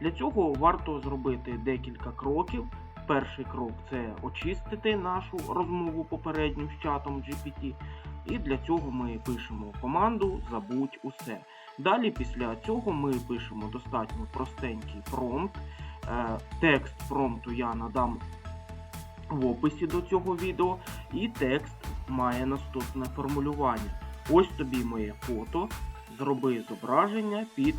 Для цього варто зробити декілька кроків. Перший крок це очистити нашу розмову попередню з чатом GPT. І для цього ми пишемо команду Забудь усе. Далі після цього ми пишемо достатньо простенький промпт. Е, Текст промпту я надам в описі до цього відео, і текст має наступне формулювання. Ось тобі моє фото, зроби зображення під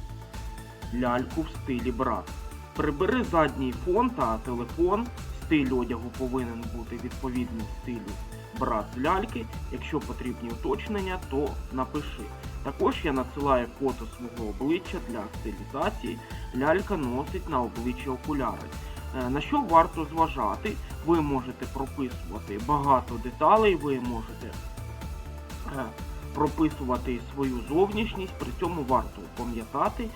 ляльку в стилі брат. Прибери задній фон та телефон. Стиль одягу повинен бути відповідним стилю брат ляльки. Якщо потрібні уточнення, то напиши. Також я надсилаю фото свого обличчя для стилізації. Лялька носить на обличчі окуляри. Е, На що варто зважати? Ви можете прописувати багато деталей, ви можете е, прописувати свою зовнішність, при цьому варто пам'ятати,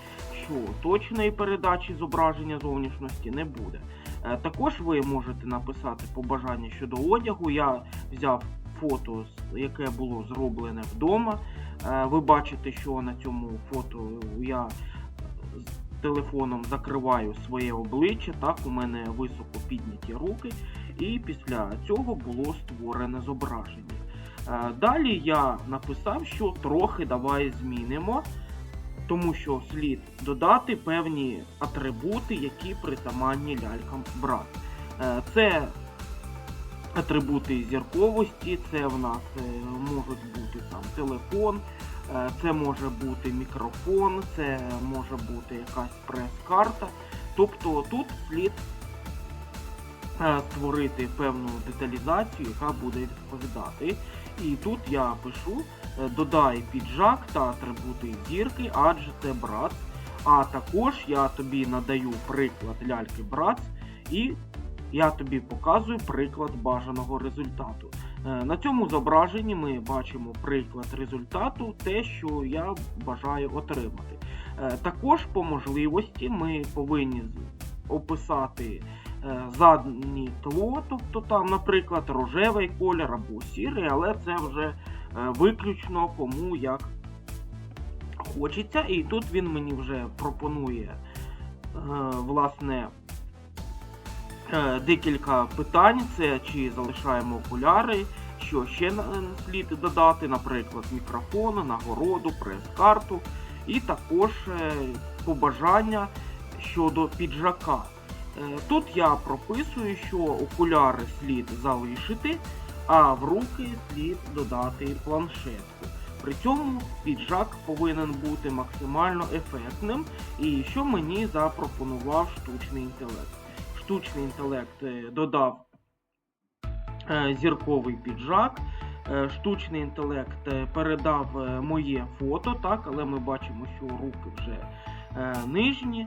що точної передачі зображення зовнішності не буде. Е, Також ви можете написати побажання щодо одягу. Я взяв фото, яке було зроблене вдома. Е, Ви бачите, що на цьому фото я з телефоном закриваю своє обличчя, так, у мене високо підняті руки, і після цього було створене зображення. Е, Далі я написав, що трохи давай змінимо, тому що слід додати певні атрибути, які притаманні лялькам брат. Е, Це атрибути зірковості, це в нас е, можуть бути там телефон, е, це може бути мікрофон, це може бути якась прес-карта. Тобто тут слід створити певну деталізацію, яка буде відповідати. І тут я пишу е, додай піджак та атрибути зірки, адже це брат. А також я тобі надаю приклад ляльки брат і я тобі показую приклад бажаного результату. Е, На цьому зображенні ми бачимо приклад результату, те, що я бажаю отримати. Е, Також по можливості ми повинні описати е, заднє тло, тобто там, наприклад, рожевий колір або сірий, але це вже е, виключно кому як хочеться. І тут він мені вже пропонує е, власне декілька питань. Це чи залишаємо окуляри, що ще слід додати, наприклад, мікрофон, нагороду, прес-карту, і також побажання щодо піджака. Е, Тут я прописую, що окуляри слід залишити, а в руки слід додати планшетку. При цьому піджак повинен бути максимально ефектним, і що мені запропонував штучний інтелект. Штучний інтелект е, додав е, зірковий піджак. Штучний інтелект передав моє фото, так, але ми бачимо, що руки вже нижні.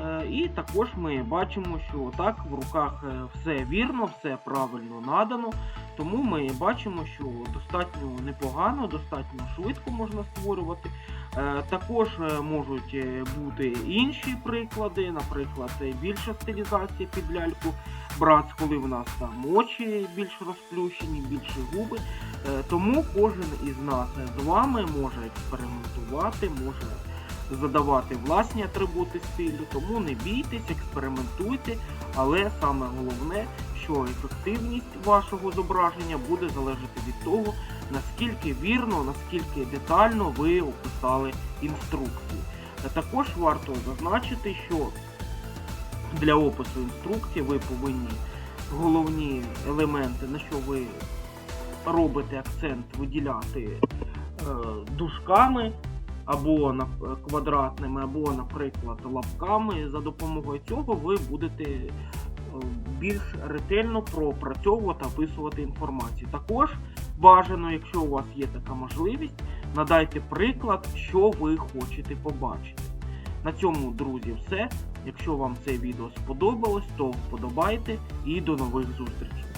Е, І також ми бачимо, що так в руках е, все вірно, все правильно надано. Тому ми бачимо, що достатньо непогано, достатньо швидко можна створювати. Е, Також можуть бути інші приклади, наприклад, більша стилізація під ляльку брац, коли в нас там очі більш розплющені, більше губи. Тому кожен із нас з вами може експериментувати, може задавати власні атрибути стилю, тому не бійтесь, експериментуйте, але саме головне, що ефективність вашого зображення буде залежати від того, наскільки вірно, наскільки детально ви описали інструкцію. Також варто зазначити, що для опису інструкції ви повинні головні елементи, на що ви робите акцент, виділяти е, дужками або на квадратними, або, наприклад, лапками. За допомогою цього ви будете е, більш ретельно пропрацьовувати, описувати інформацію. Також бажано, якщо у вас є така можливість, надайте приклад, що ви хочете побачити. На цьому, друзі, все. Якщо вам це відео сподобалось, то вподобайте і до нових зустрічей.